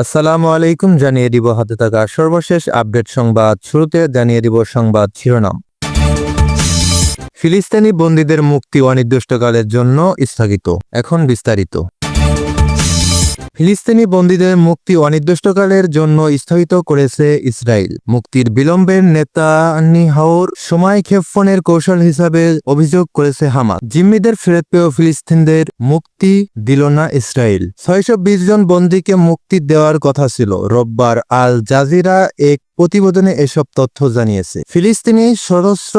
আসসালামু আলাইকুম, জানিয়ে দিব হাতে থাকা সর্বশেষ আপডেট সংবাদ শুরুতে জানিয়ে দিব সংবাদ শিরোনাম। ফিলিস্তিনি বন্দীদের মুক্তি অনির্দিষ্টকালের জন্য স্থগিত। এখন বিস্তারিত। ফিলিস্তিনি বন্দীদের মুক্তি অনির্দিষ্টকালের জন্য স্থগিত করেছে ইসরায়েল। মুক্তির বিলম্বের নেতা নেতানিয়াহুর সময় ক্ষেপণের কৌশল হিসাবে অভিযোগ করেছে হামাস। জিম্মিদের ফেরত পেয়েও ফিলিস্তিনদের মুক্তি দিল না ইসরায়েল। ছয়শো বিশ জন বন্দীকে মুক্তি দেওয়ার কথা ছিল। রোববার আল জাজিরা এক প্রতিবেদনে এসব তথ্য জানিয়েছে। ফিলিস্তিনি সশস্ত্র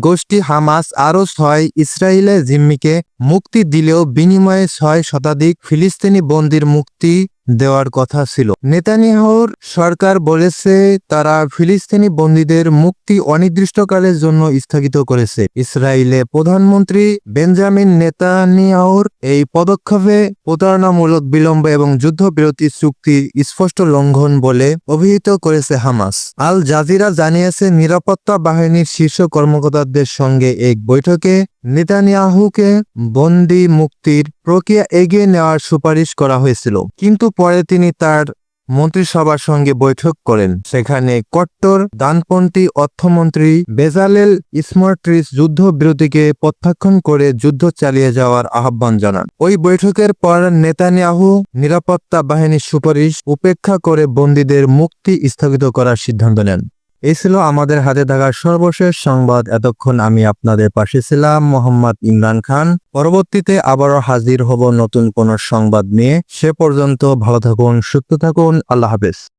গোষ্ঠী হামাস আরও ছয় ইসরায়েলের জিম্মিকে মুক্তি দিলেও বিনিময়ে ছয় শতাধিক ফিলিস্তিনি বন্দির মুক্তি দেওয়ার কথা ছিল। নেতানিয়াহুর সরকার বলেছে, তারা ফিলিস্তিনি বন্দীদের মুক্তি অনির্দিষ্টকালের জন্য স্থগিত করেছে। ইসরায়েলে প্রধানমন্ত্রী বেঞ্জামিন নেতানিয়াহুর এই পদক্ষেপে প্রতারণামূলক বিলম্ব এবং যুদ্ধবিরতি চুক্তি স্পষ্ট লঙ্ঘন বলে অভিহিত করেছে হামাস। আল জাজিরা জানিয়েছে, নিরাপত্তা বাহিনীর শীর্ষ কর্মকর্তাদের সঙ্গে এক বৈঠকে নেতানিয়াহুকে বন্দি মুক্তির প্রক্রিয়া এগিয়ে নেওয়ার সুপারিশ করা হয়েছিল। কিন্তু পরে তিনি তার মন্ত্রিসভার সঙ্গে বৈঠক করেন। সেখানে কট্টর ডানপন্থী অর্থমন্ত্রী বেজালেল স্মার্ট্রিস যুদ্ধবিরতিকে প্রত্যাখ্যান করে যুদ্ধ চালিয়ে যাওয়ার আহ্বান জানান। ওই বৈঠকের পর নেতানিয়াহু নিরাপত্তা বাহিনীর সুপারিশ উপেক্ষা করে বন্দীদের মুক্তি স্থগিত করার সিদ্ধান্ত নেন। এই ছিল আমাদের হাতে থাকা সর্বশেষ সংবাদ। এতক্ষণ আমি আপনাদের পাশে ছিলাম মোহাম্মদ ইমরান খান। পরবর্তীতে আবারও হাজির হব নতুন কোন সংবাদ নিয়ে। সে পর্যন্ত ভালো থাকুন, সুস্থ থাকুন। আল্লাহ হাফেজ।